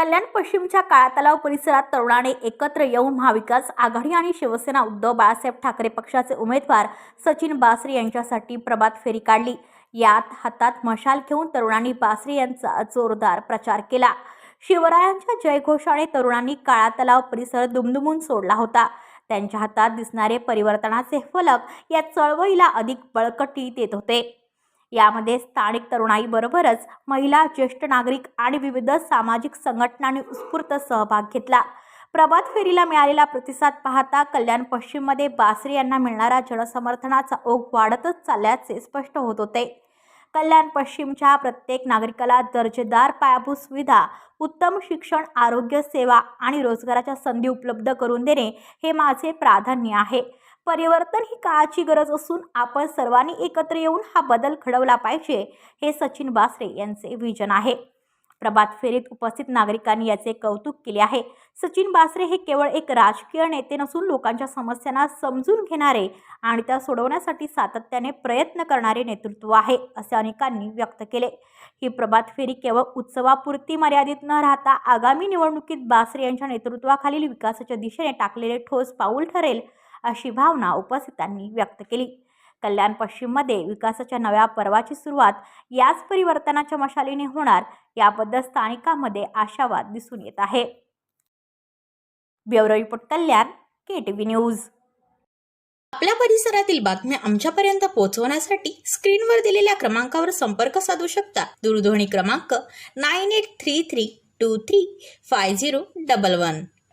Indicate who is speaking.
Speaker 1: कल्याण पश्चिमच्या काळा तलाव परिसरात तरुणाने एकत्र येऊन महाविकास आघाडी आणि शिवसेना उद्धव बाळासाहेब ठाकरे पक्षाचे उमेदवार सचिन बासरे यांच्यासाठी प्रभात फेरी काढली. यात हातात मशाल घेऊन तरुणांनी बासरे यांचा जोरदार प्रचार केला. शिवरायांच्या जयघोषाने तरुणांनी काळा तलाव परिसर दुमदुमून सोडला होता. त्यांच्या हातात दिसणारे परिवर्तनाचे फलक या चळवळीला अधिक बळकटी देत होते. यामध्ये स्थानिक तरुणाईबरोबरच महिला ज्येष्ठ नागरिक आणि विविध सामाजिक संघटनांनी उत्स्फूर्त सहभाग घेतला. प्रभात फेरीला मिळालेला प्रतिसाद पाहता कल्याण पश्चिममध्ये बासरे यांना मिळणारा जनसमर्थनाचा ओघ वाढतच चालल्याचे स्पष्ट होत होते. कल्याण पश्चिमच्या प्रत्येक नागरिकाला दर्जेदार पायाभूत सुविधा उत्तम शिक्षण आरोग्य सेवा आणि रोजगाराच्या संधी उपलब्ध करून देणे हे माझे प्राधान्य आहे. परिवर्तन ही काळाची गरज असून आपण सर्वांनी एकत्र येऊन हा बदल घडवला पाहिजे हे सचिन बासरे यांचे विजन आहे. प्रभात फेरीत उपस्थित नागरिकांनी याचे कौतुक केले आहे. सचिन बासरे हे केवळ एक राजकीय नेते नसून लोकांच्या समस्यांना समजून घेणारे आणि त्या सोडवण्यासाठी सातत्याने प्रयत्न करणारे नेतृत्व आहे असे अनेकांनी व्यक्त केले. ही प्रभात फेरी केवळ उत्सवापुरती मर्यादित न राहता आगामी निवडणुकीत बासरे यांच्या नेतृत्वाखालील विकासाच्या दिशेने टाकलेले ठोस पाऊल ठरेल अशी भावना उपस्थितांनी व्यक्त केली. कल्याण पश्चिममध्ये विकासाच्या नव्या पर्वाची सुरुवात याच परिवर्तनाच्या मशालीने होणार याबद्दल स्थानिकांमध्ये आशावाद दिसून येत आहे. Bureau report Kalyan K T V news.
Speaker 2: आपल्या परिसरातील बातम्या आमच्यापर्यंत पोहोचवण्यासाठी स्क्रीनवर दिलेल्या क्रमांकावर संपर्क साधू शकता. दूरध्वनी क्रमांक nine eight three three two three five zero double one.